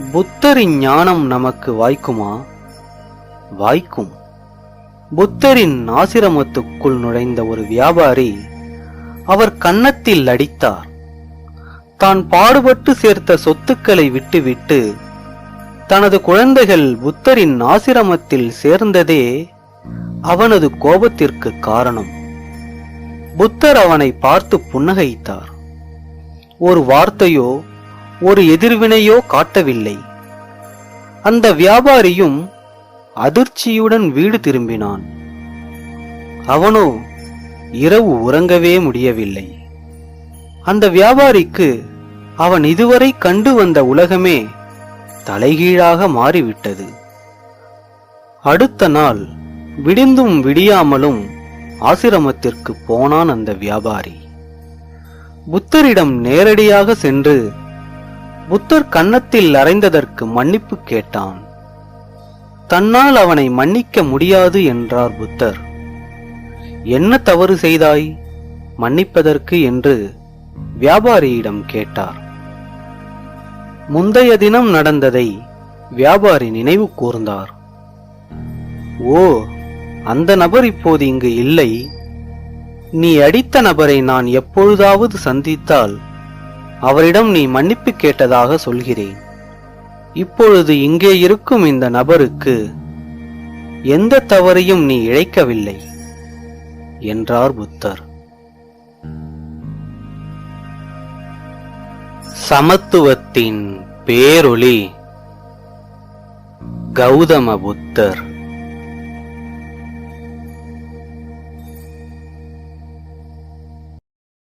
புத்தரின் ஞானம் நமக்கு வாய்க்குமா? வாய்க்கும். புத்தரின் ஆசிரமத்துக்குள் நுழைந்த ஒரு வியாபாரி அவர் கன்னத்தில் அடித்தார் தான் பாடுபட்டு சேர்த்த சொத்துக்களை விட்டுவிட்டு தனது குழந்தைகள் புத்தரின் ஆசிரமத்தில் சேர்ந்ததே அவனது கோபத்திற்கு காரணம். புத்தர் அவனை பார்த்து புன்னகைத்தார். ஒரு வார்த்தையோ ஒரு எதிர்வினையோ காட்டவில்லை. அந்த வியாபாரியும் அதிர்ச்சியுடன் வீடு திரும்பினான். அவனோ இரவு உறங்கவே முடியவில்லை. அந்த வியாபாரிக்கு அவன் இதுவரை கண்டு வந்த உலகமே தலைகீழாக மாறிவிட்டது. அடுத்த நாள் விடிந்தும் விடியாமலும் ஆசிரமத்திற்கு போனான் அந்த வியாபாரி. புத்தரிடம் நேரடியாக சென்று புத்தர் கன்னத்தில் அறைந்ததற்கு மன்னிப்பு கேட்டான். தன்னால் அவனை மன்னிக்க முடியாது என்றார் புத்தர். என்ன தவறு செய்தாய்? மன்னிப்பதற்கு என்று வியாபாரியிடம் கேட்டார். முந்தைய தினம் நடந்ததை வியாபாரி நினைவு கூர்ந்தார். ஓ அந்த நபர் இப்போது இங்கு இல்லை. நீ அடித்த நபரை நான் எப்பொழுதாவது சந்தித்தால் அவரிடம் நீ மன்னிப்பு கேட்டதாக சொல்கிறேன். இப்பொழுது இங்கே இருக்கும் இந்த நபருக்கு எந்த தவறையும் நீ இழைக்கவில்லை என்றார் புத்தர். சமத்துவத்தின் பேரொளி கௌதம புத்தர்.